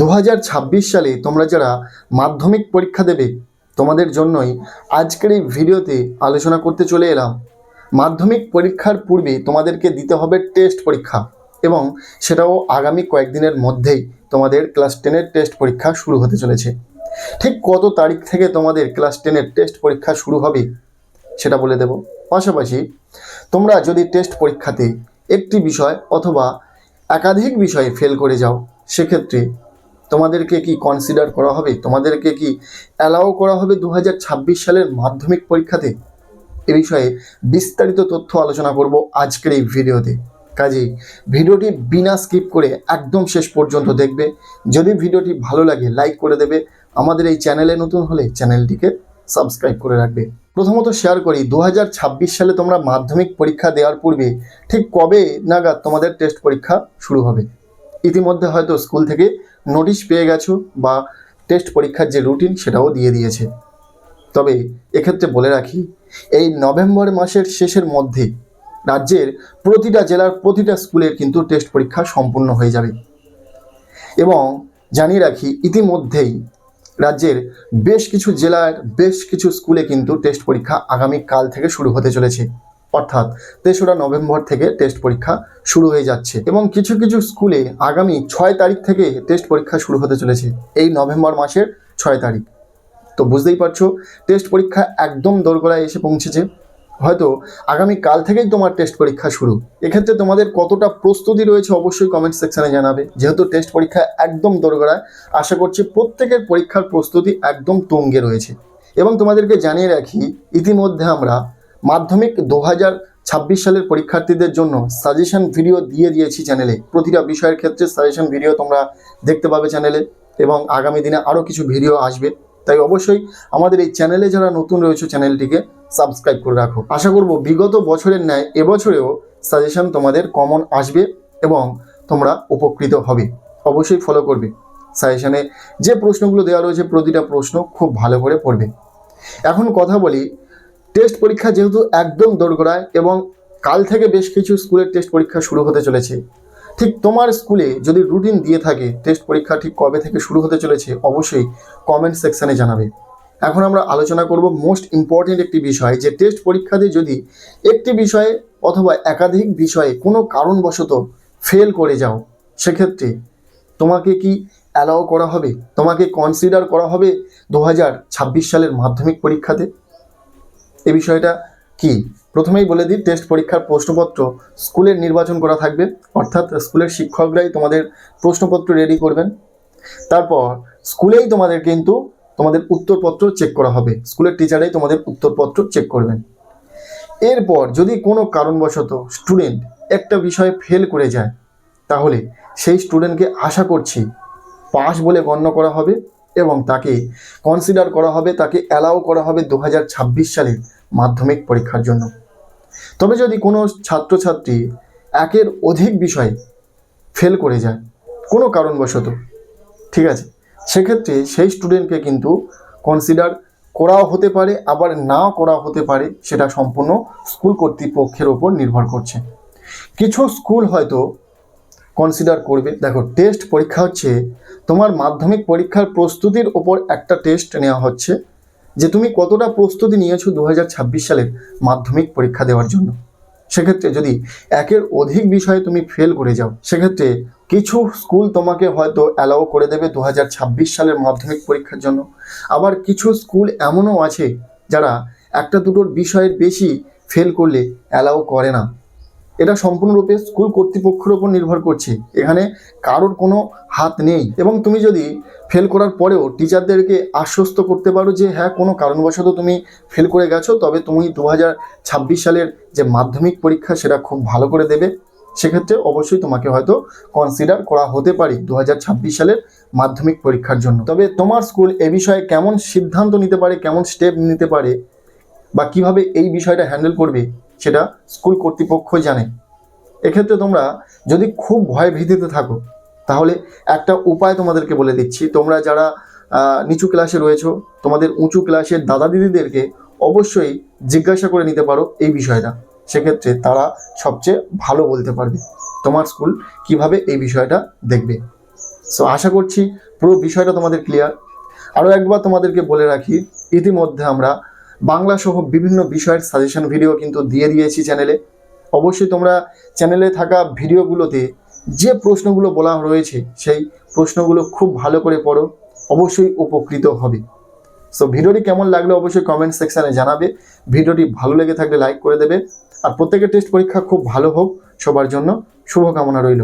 দু হাজার ছাব্বিশ সালে তোমরা যারা মাধ্যমিক পরীক্ষা দেবে, তোমাদের জন্যই আজকের এই ভিডিওতে আলোচনা করতে চলে এলাম। মাধ্যমিক পরীক্ষার পূর্বে তোমাদেরকে দিতে হবে টেস্ট পরীক্ষা এবং সেটাও আগামী কয়েকদিনের মধ্যেই তোমাদের ক্লাস টেনের টেস্ট পরীক্ষা শুরু হতে চলেছে। ঠিক কত তারিখ থেকে তোমাদের ক্লাস টেনের টেস্ট পরীক্ষা শুরু হবে সেটা বলে দেব। পাশাপাশি তোমরা যদি টেস্ট পরীক্ষাতে একটি বিষয় অথবা একাধিক বিষয়ে ফেল করে যাও, সেক্ষেত্রে তোমাদেরকে কি কনসিডার করা হবে? তোমাদেরকে কি অ্যালাউ করা হবে দু হাজার ছাব্বিশ সালের মাধ্যমিক পরীক্ষাতে? এ বিষয়ে বিস্তারিত তথ্য আলোচনা করব আজকের এই ভিডিওতে। কাজেই ভিডিওটি বিনা স্কিপ করে একদম শেষ পর্যন্ত দেখবে। যদি ভিডিওটি ভালো লাগে লাইক করে দেবে। আমাদের এই চ্যানেলে নতুন হলে চ্যানেলটিকে সাবস্ক্রাইব করে রাখবে। প্রথমত শেয়ার করি দু হাজার ছাব্বিশ সালে তোমরা মাধ্যমিক পরীক্ষা দেওয়ার পূর্বে ঠিক কবে নাগাদ তোমাদের টেস্ট পরীক্ষা শুরু হবে? ইতিমধ্যে হয়তো স্কুল থেকে নোটিশ পেয়ে গেছো বা টেস্ট পরীক্ষার যে রুটিন সেটাও দিয়ে দিয়েছে। তবে এক্ষেত্রে বলে রাখি, এই নভেম্বর মাসের শেষের মধ্যে রাজ্যের প্রতিটা জেলার প্রতিটা স্কুলের কিন্তু টেস্ট পরীক্ষা সম্পূর্ণ হয়ে যাবে। এবং জানিয়ে রাখি, ইতিমধ্যেই রাজ্যের বেশ কিছু জেলার বেশ কিছু স্কুলে কিন্তু টেস্ট পরীক্ষা আগামী কাল থেকে শুরু হতে চলেছে। অর্থাৎ তেসরা নভেম্বর থেকে টেস্ট পরীক্ষা শুরু হয়ে যাচ্ছে এবং কিছু কিছু স্কুলে আগামী ছয় তারিখ থেকে টেস্ট পরীক্ষা শুরু হতে চলেছে এই নভেম্বর মাসের ছয় তারিখ। তো বুঝতেই পারছ টেস্ট পরীক্ষা একদম দোরগোড়ায় এসে পৌঁছেছে। হয়তো আগামী কাল থেকেই তোমার টেস্ট পরীক্ষা শুরু। এক্ষেত্রে তোমাদের কতটা প্রস্তুতি রয়েছে অবশ্যই কমেন্ট সেকশনে জানাবে। যেহেতু টেস্ট পরীক্ষা একদম দোরগোড়ায়, আশা করছি প্রত্যেকের পরীক্ষার প্রস্তুতি একদম তুঙ্গে রয়েছে। এবং তোমাদেরকে জানিয়ে রাখি, ইতিমধ্যে আমরা মাধ্যমিক দু ছাব্বিশ সালের পরীক্ষার্থীদের জন্য সাজেশন ভিডিও দিয়ে দিয়েছি চ্যানেলে প্রতিটা বিষয়ের ক্ষেত্রে সাজেশন ভিডিও তোমরা দেখতে পাবে চ্যানেলে এবং আগামী দিনে আরও কিছু ভিডিও আসবে। তাই অবশ্যই আমাদের এই চ্যানেলে যারা নতুন রয়েছে চ্যানেলটিকে সাবস্ক্রাইব করে রাখো। আশা করব বিগত বছরের ন্যায় এবছরেও সাজেশন তোমাদের কমন আসবে এবং তোমরা উপকৃত হবে। অবশ্যই ফলো করবে। সাজেশনে যে প্রশ্নগুলো দেওয়া রয়েছে প্রতিটা প্রশ্ন খুব ভালো করে পড়বে। এখন কথা বলি টেস্ট পরীক্ষা যেহেতু একদম দোরগোড়ায় এবং কাল থেকে বেশ কিছু স্কুলের টেস্ট পরীক্ষা শুরু হতে চলেছে। ঠিক তোমার স্কুলে যদি রুটিন দিয়ে থাকে টেস্ট পরীক্ষা ঠিক কবে থেকে শুরু হতে চলেছে অবশ্যই কমেন্ট সেকশানে জানাবে। এখন আমরা আলোচনা করব মোস্ট ইম্পর্টেন্ট একটি বিষয় যে টেস্ট পরীক্ষাতে যদি একটি বিষয়ে অথবা একাধিক বিষয়ে কোনো কারণবশত ফেল করে যাও, সেক্ষেত্রে তোমাকে কি অ্যালাউ করা হবে? তোমাকে কনসিডার করা হবে দু হাজার ছাব্বিশ সালের মাধ্যমিক পরীক্ষাতে? এ বিষয়টা কি? প্রথমেই বলে দিই টেস্ট পরীক্ষার প্রশ্নপত্র স্কুলের নির্বাচন করা থাকবে। অর্থাৎ স্কুলের শিক্ষকরাই তোমাদের প্রশ্নপত্র রেডি করবেন। তারপর স্কুলেই তোমাদের কিন্তু তোমাদের উত্তরপত্র চেক করা হবে। স্কুলের টিচারাই তোমাদের উত্তরপত্র চেক করবেন। এরপর যদি কোনো কারণবশত স্টুডেন্ট একটা বিষয়ে ফেল করে যায়, তাহলে সেই স্টুডেন্টকে আশা করছি পাস বলে গণ্য করা হবে। এবং তাকে কনসিডার করা হবে, তাকে অ্যালাউ করা হবে দু হাজার ছাব্বিশ সালের মাধ্যমিক পরীক্ষার জন্য। তবে যদি কোনো ছাত্রছাত্রী একের অধিক বিষয়ে ফেল করে যায়, কোনো কারণবশত, ঠিক আছে? সেক্ষেত্রে সেই স্টুডেন্টকে কিন্তু কনসিডার করাও হতে পারে, আবার নাও করা হতে পারে, সেটা সম্পূর্ণ স্কুল কর্তৃপক্ষের ওপর নির্ভর করছে। কিছু স্কুল হয়তো কনসিডার করবে। দেখো টেস্ট পরীক্ষা হচ্ছে তোমার মাধ্যমিক পরীক্ষার প্রস্তুতির ওপর একটা টেস্ট নেওয়া হচ্ছে, যে তুমি কতটা প্রস্তুতি নিয়েছো দু হাজার ছাব্বিশ সালের মাধ্যমিক পরীক্ষা দেওয়ার জন্য। সেক্ষেত্রে যদি একের অধিক বিষয়ে তুমি ফেল করে যাও, সেক্ষেত্রে কিছু স্কুল তোমাকে হয়তো অ্যালাউ করে দেবে দু হাজার ছাব্বিশ সালের মাধ্যমিক পরীক্ষার জন্য। আবার কিছু স্কুল এমনও আছে যারা একটা দুটোর বিষয়ের বেশি ফেল করলে অ্যালাউ করে না। এটা সম্পূর্ণরূপে স্কুল কর্তৃপক্ষের উপর নির্ভর করছে। এখানে কারোর কোনো হাত নেই। এবং তুমি যদি ফেল করার পরেও টিচারদেরকে আশ্বস্ত করতে পারো যে হ্যাঁ কোনো কারণবশত তুমি ফেল করে গেছো, তবে তুমি দু হাজার ছাব্বিশ সালের যে মাধ্যমিক পরীক্ষা, সেটা খুব ভালো করে দেবে। সেক্ষেত্রে অবশ্যই তোমাকে হয়তো কনসিডার করা হতে পারে দু হাজার ছাব্বিশ সালের মাধ্যমিক পরীক্ষার জন্য। তবে তোমার স্কুল এ বিষয়ে কেমন সিদ্ধান্ত নিতে পারে, কেমন স্টেপ নিতে পারে, বা কীভাবে এই বিষয়টা হ্যান্ডেল করবে সেটা স্কুল কর্তৃপক্ষই জানে। এক্ষেত্রে তোমরা যদি খুব ভয় ভীতিতে থাকো, তাহলে একটা উপায় তোমাদেরকে বলে দিচ্ছি। তোমরা যারা নিচু ক্লাসে রয়েছো, তোমাদের উঁচু ক্লাসের দাদা দিদিদেরকে অবশ্যই জিজ্ঞাসা করে নিতে পারো এই বিষয়টা। সেক্ষেত্রে তারা সবচেয়ে ভালো বলতে পারবে তোমার স্কুল কীভাবে এই বিষয়টা দেখবে। সো আশা করছি পুরো বিষয়টা তোমাদের ক্লিয়ার আরও একবার তোমাদেরকে বলে রাখি, ইতিমধ্যে আমরা বাংলা সহ বিভিন্ন বিষয়ের সাজেশন ভিডিও কিন্তু দিয়ে দিয়েছি চ্যানেলে অবশ্যই তোমরা চ্যানেলে থাকা ভিডিওগুলোতে যে প্রশ্নগুলো বলা রয়েছে, সেই প্রশ্নগুলো খুব ভালো করে পড়ো, অবশ্যই উপকৃত হবে। সো ভিডিওটি কেমন লাগল অবশ্যই কমেন্ট সেকশানে জানাবে। ভিডিওটি ভালো লেগে থাকলে লাইক করে দেবে। আর প্রত্যেকের টেস্ট পরীক্ষা খুব ভালো হোক। সবার জন্য শুভকামনা রইল।